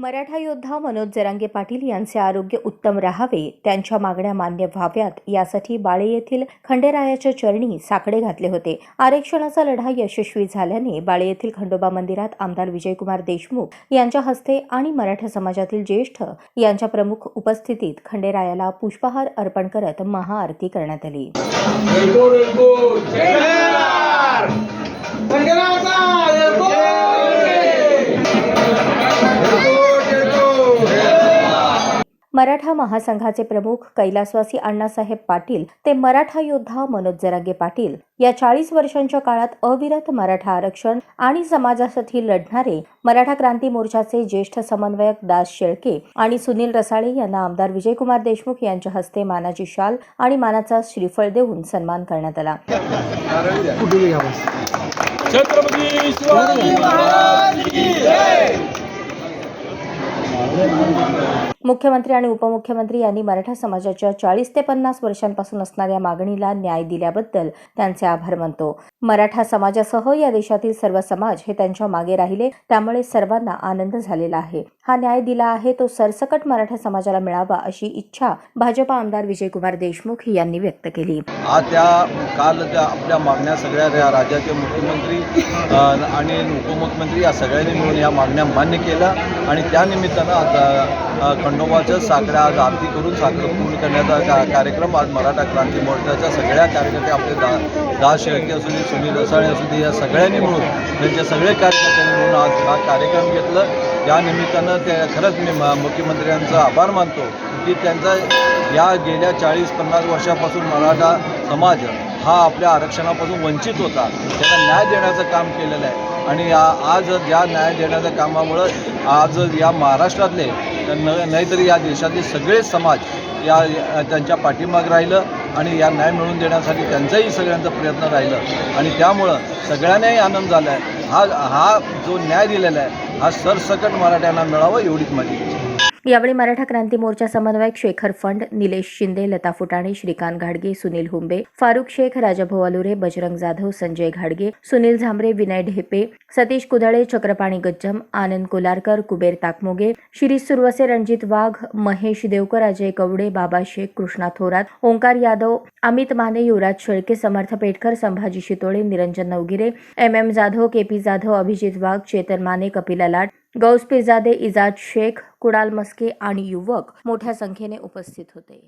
मराठा योद्धा मनोज जरांगे पाटील यांचे आरोग्य उत्तम राहावे त्यांच्या मागण्या मान्य व्हाव्यात यासाठी बाळे येथील खंडेरायाच्या चरणी साकडे घातले होते. आरक्षणाचा लढा यशस्वी झाल्याने बाळे येथील खंडोबा मंदिरात आमदार विजयकुमार देशमुख यांच्या हस्ते आणि मराठा समाजातील ज्येष्ठ यांच्या प्रमुख उपस्थितीत खंडेरायाला पुष्पहार अर्पण करत महाआरती करण्यात आली. मराठा महासंघाचे प्रमुख कैलासवासी अण्णासाहेब पाटील ते मराठा योद्धा मनोज जरागे पाटील. या चाळीस वर्षांच्या काळात अविरत मराठा आरक्षण आणि समाजासाठी लढणारे मराठा क्रांती मोर्चाचे ज्येष्ठ समन्वयक दास शेळके आणि सुनील रसाळे यांना आमदार विजयकुमार देशमुख यांच्या हस्ते मानाची शाल आणि मानाचा श्रीफळ देऊन सन्मान करण्यात आला. छत्रपती मुख्यमंत्री आणि उपमुख्यमंत्री यांनी मराठा समाजाच्या चाळीस ते पन्नास वर्षांपासून असणाऱ्या मागणीला न्याय दिल्याबद्दल त्यांचे आभार मानतो. मराठा समाजासह या देशातील सर्व समाज हे त्यांच्या मागे राहिले त्यामुळे सर्वांना आनंद झालेला आहे. हा न्याय दिला आहे तो सरसकट मराठा समाजाला मिळावा अशी इच्छा भाजपा आमदार विजयकुमार देशमुख यांनी व्यक्त केली. आज त्या काल त्या आपल्या मागण्या सगळ्या राज्याचे मुख्यमंत्री आणि उपमुख्यमंत्री या सगळ्यांनी मिळून या मागण्या मान्य केल्या आणि त्यानिमित्तानं खंडोबाच्या साखऱ्या आज आरती करून साखर पूर्ण करण्याचा का कार्यक्रम आज मराठा क्रांती मोर्चाच्या सगळ्या कार्यकर्ते आपले दा दास शेळके असू दे सुनील रसाळे असू दे या सगळ्यांनी मिळून त्यांचे सगळे कार्यकर्त्यांनी मिळून आज हा कार्यक्रम घेतलं. या निमित्तानं ते खरंच मी म- मुख्यमंत्र्यांचा आभार मानतो की त्यांचा या गेल्या चाळीस पन्नास वर्षापासून मराठा समाज हा आपल्या आरक्षणापासून वंचित होता. त्यांना न्याय देण्याचं काम केलेलं आहे. आणि या- आज या न्याय देण्याच्या कामामुळं आज या महाराष्ट्रातले न नाहीतरी या देशातले सगळे समाज या त्यांच्या पाठीमाग राहिलं आणि या न्याय मिळवून देण्यासाठी त्यांचाही सगळ्यांचा प्रयत्न राहिलं. आणि त्यामुळं सगळ्यांनाही आनंद झाला आहे हा हा जो न्याय दिलेला आहे हा सरसकट मराठ्यांना मिळावा एवढीच माझी इच्छा. यावेळी मराठा क्रांती मोर्चा समन्वयक शेखर फंड निलेश शिंदे लता फुटाणे श्रीकांत घाडगे सुनील हुंबे फारुख शेख राजाभाऊ अलुरे बजरंग जाधव संजय घाडगे सुनील झांबरे विनय ढेपे सतीश कुदळे चक्रपाणी गज्जम आनंद कोलारकर कुबेर ताकमोगे शिरीष सुरवसे रणजित वाघ Mahesh Deokar Ajay Kawade Baba Shaikh Krishna Thorat Omkar Yadav Amit Mane Yuvraj Shelke Samarth Petkar Sambhaji Shitole Niranjan Navgire M M Jadhav K P Jadhav Abhijit Wagh Chetan Mane Kapila Lat Gaus Pirjade Ijaz Shaikh Kudal Maske आणि युवक मोठ्या संख्येने उपस्थित होते.